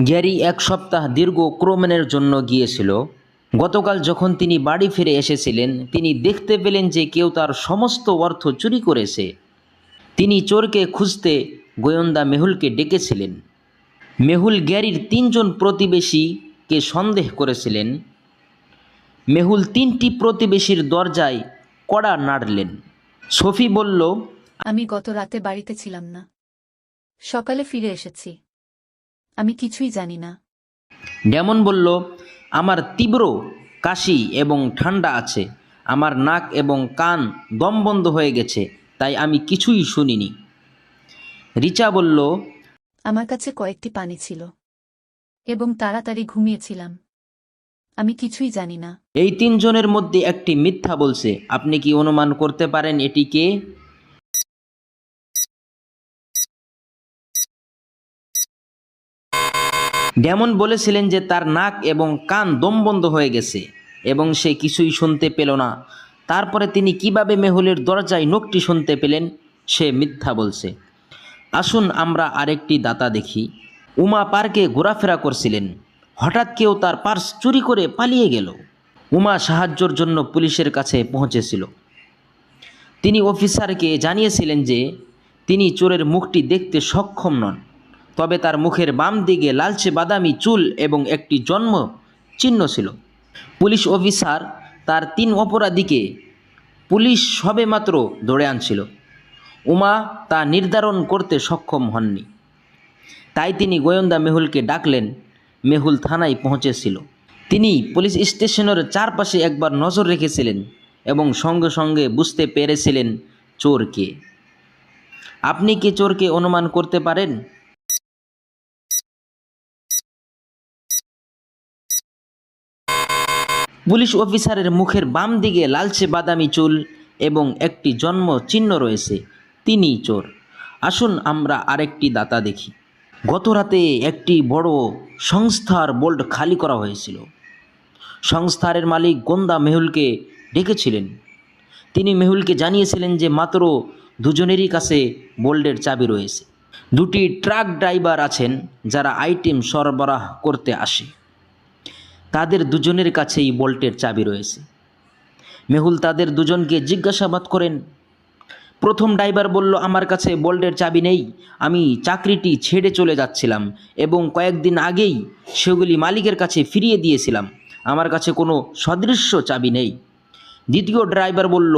Gary এক সপ্তাহ দীর্ঘ ক্রমণের জন্য গিয়েছিল। গতকাল যখন তিনি বাড়ি ফিরে এসেছিলেন, তিনি দেখতে পেলেন যে কেউ তার সমস্ত অর্থ চুরি করেছে। তিনি চোরকে খুঁজতে গোয়েন্দা মেহুলকে ডেকেছিলেন। মেহুল গ্যারির তিনজন প্রতিবেশীকে সন্দেহ করেছিলেন। মেহুল তিনটি প্রতিবেশীর দরজায় কড়া নাড়লেন। সফি বলল, আমি গত রাতে বাড়িতে ছিলাম না। সকালে ফিরে এসেছি। আমি কিছুই জানি না। ডেমন বলল আমার তীব্র কাশি এবং ঠান্ডা আছে। আমার নাক এবং কান দম বন্ধ হয়ে গেছে তাই আমি কিছুই শুনিনি। রিচা বলল আমার কাছে কয়েকটি পানি ছিল এবং তাড়াতাড়ি ঘুমিয়েছিলাম। আমি কিছুই জানি না। এই তিনজনের মধ্যে একটি মিথ্যা বলছে। আপনি কি অনুমান করতে পারেন এটি কে? ডেমন বলেছিলেন যে তার নাক এবং কান দমবন্ধ হয়ে গেছে এবং সে কিছুই শুনতে পেল না। তারপরে তিনি কীভাবে মেহুলের দরজায় নোকটি শুনতে পেলেন, সে মিথ্যা বলছে। আসুন আমরা আরেকটি দাতা দেখি। উমা পার্কে ঘোরাফেরা করছিলেন। হঠাৎ কেউ তার পার্স চুরি করে পালিয়ে গেল। উমা সাহায্যর জন্য পুলিশের কাছে পৌঁছেছিল। তিনি অফিসারকে জানিয়েছিলেন যে তিনি চোরের মুখটি দেখতে সক্ষম নন। তবে তার মুখের বাম দিকে লালচে বাদামি চুল এবং একটি জন্ম চিহ্ন ছিল। পুলিশ অফিসার তার তিন অপরাধীকে পুলিশ সবেমাত্র ধরে আনছিল। উমা তা নির্ধারণ করতে সক্ষম হননি। তাই তিনি গোয়েন্দা মেহুলকে ডাকলেন, মেহুল থানায় পৌঁছেছিল। তিনি পুলিশ স্টেশনের চারপাশে একবার নজর রেখেছিলেন এবং সঙ্গে সঙ্গে বুঝতে পেরেছিলেন চোরকে। আপনি কি চোরকে অনুমান করতে পারেন? পুলিশ অফিসারের মুখের বাম দিকে লালচে বাদামি চুল এবং একটি জন্ম চিহ্ন রয়েছে তিনি চোর। আসুন আমরা আরেকটি দাতা দেখি। গত রাতে একটি বড় সংস্থার বোল্ট খালি করা হয়েছিল। সংস্থার মালিক গোন্দা মেহুলকে ডেকেছিলেন। তিনি মেহুলকে জানিয়েছিলেন যে মাত্র দুজনেরই কাছে বোল্ডের চাবি রয়েছে। দুটি ট্রাক ড্রাইভার আছেন যারা আইটেম সরবরাহ করতে আসে। তাদের দুজনের কাছেই বোল্টের চাবি রয়েছে। মেহুল তাদের দুজনকে জিজ্ঞাসাবাদ করেন, প্রথম ড্রাইভার বলল, আমার কাছে বোল্টের চাবি নেই, আমি চাকরিটি ছেড়ে চলে যাচ্ছিলাম এবং কয়েকদিন আগেই সেগুলি মালিকের কাছে ফিরিয়ে দিয়েছিলাম, আমার কাছে কোনো সদৃশ্য চাবি নেই। দ্বিতীয় ড্রাইভার বলল,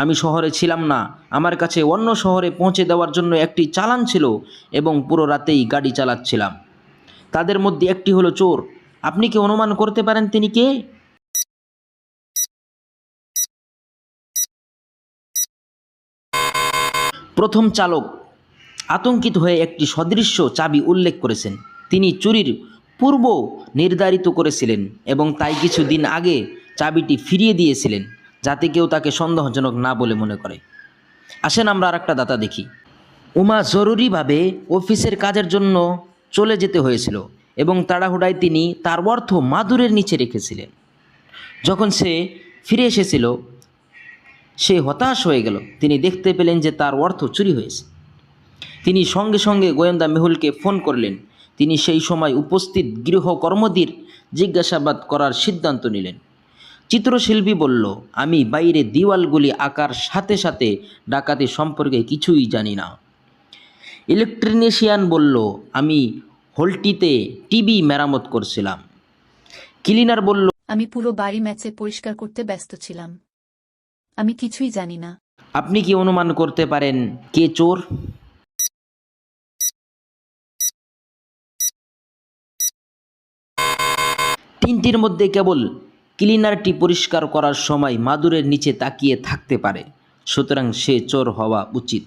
আমি শহরে ছিলাম না, আমার কাছে অন্য শহরে পৌঁছে দেওয়ার জন্য একটি চালান ছিল এবং পুরো রাতেই গাড়ি চালাচ্ছিলাম। তাদের মধ্যে একটি হলো চোর আপনি কি অনুমান করতে পারেন তিনি কে? প্রথম চালক আতঙ্কিত হয়ে একটি সদৃশ্য চাবি উল্লেখ করেছেন। তিনি চুরির পূর্ব নির্ধারিত করেছিলেন এবং তাই কিছুদিন আগে চাবিটি ফিরিয়ে দিয়েছিলেন, যাতে কেউ তাকে সন্দেহজনক না বলে মনে করে। আসেন আমরা আর একটা দাতা দেখি। উমা জরুরিভাবে অফিসের কাজের জন্য চলে যেতে হয়েছিল। এবং তাড়াহুড়ায় তিনি তার অর্থ মাদুরের নিচে রেখেছিলেন। যখন সে ফিরে এসেছিল, সে হতাশ হয়ে গেল। তিনি দেখতে পেলেন যে তার অর্থ চুরি হয়েছে। তিনি সঙ্গে সঙ্গে গোয়েন্দা মেহুলকে ফোন করলেন। তিনি সেই সময় উপস্থিত গৃহকর্মদের জিজ্ঞাসাবাদ করার সিদ্ধান্ত নিলেন। চিত্রশিল্পী বলল, আমি বাইরে দিওয়ালগুলি আঁকার সাথে সাথে ডাকাতি সম্পর্কে কিছুই জানি না। ইলেকট্রিনিশিয়ান বলল, আমি হোলটিতে টিভি মেরামত করছিলাম। ক্লিনার বলল আমি পুরো বাড়ি ম্যাচে পরিষ্কার করতে ব্যস্ত ছিলাম। আমি কিছুই জানি না। আপনি কি অনুমান করতে পারেন কে চোর? তিনটির মধ্যে কেবল ক্লিনারটি পরিষ্কার করার সময় মাদুরের নিচে তাকিয়ে থাকতে পারে। সুতরাং সে চোর হওয়া উচিত।